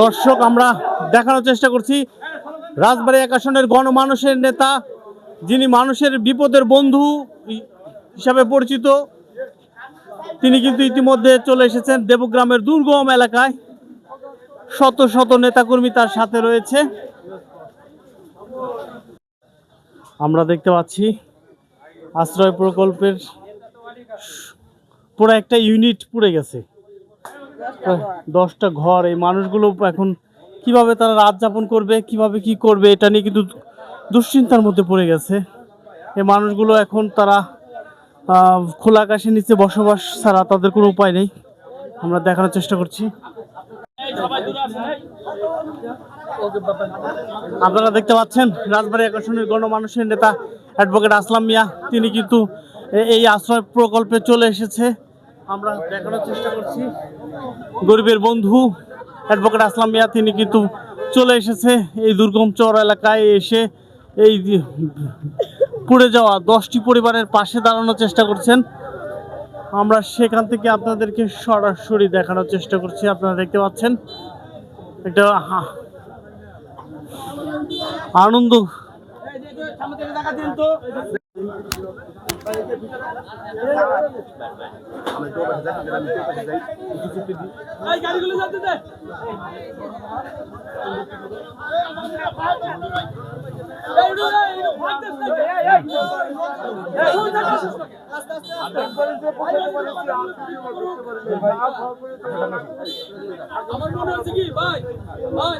দর্শক, আমরা দেখানোর চেষ্টা করছি। রাজবাড়ী এক আসনের গণমানুষের নেতা, যিনি মানুষের বিপদের বন্ধু হিসাবে পরিচিত, তিনি কিন্তু ইতিমধ্যে চলে এসেছেন দেবগ্রামের দুর্গম এলাকায়। শত শত নেতাকর্মী তার সাথে রয়েছে। আমরা দেখতে পাচ্ছি আশ্রয় প্রকল্পের পুরো একটা ইউনিট পুড়ে গেছে। দশটা ঘর। এই মানুষগুলো এখন কীভাবে তারা রাত যাপন করবে, কীভাবে কি করবে, এটা নিয়ে কিন্তু দুশ্চিন্তার মধ্যে পড়ে গেছে। এই মানুষগুলো এখন তারা খোলা আকাশের নিচে বসবাস ছাড়া তাদের কোনো উপায় নেই। আমরা দেখানোর চেষ্টা করছি। আপনারা দেখতে পাচ্ছেন, রাজবাড়ী আকর্ষণের গণমানুষের নেতা অ্যাডভোকেট আসলাম মিয়া। তিনি কিন্তু এই আশ্রয় প্রকল্পে চলে এসেছে। আমরা দেখানোর চেষ্টা করছি। গরিবের বন্ধু, অ্যাডভোকেট আসলাম মিয়া, তিনি কিন্তু চলে এসেছে এই দুর্গম চর এলাকায় এসে এই পুড়ে যাওয়া দশটি পরিবারের পাশে দাঁড়ানোর চেষ্টা করছেন। আমরা সেখান থেকে আপনাদেরকে সরাসরি দেখানোর চেষ্টা করছি, আপনারা দেখতে পাচ্ছেন। একটা হা- আনন্দ। আমার মনে হচ্ছে কি ভাই ভাই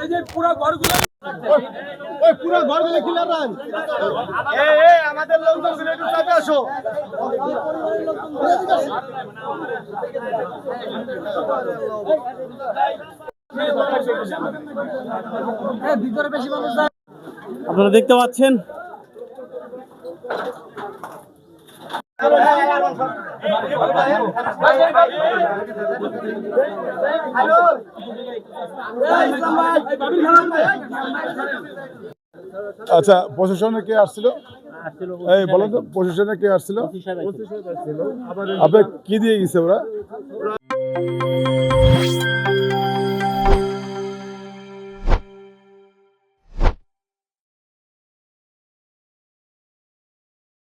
এই যে পুরো ঘরগুলো ওই পুরো ঘরগুলো কিনে দেন। আমাদের লোকজন একটু চাপে আসো। আপনারা দেখতে পাচ্ছেন? আচ্ছা প্রশাসনে কে আসছিল? এই বলেন তো প্রশাসনে কে আসছিল। আপনার কি দিয়ে গেছে ওরা?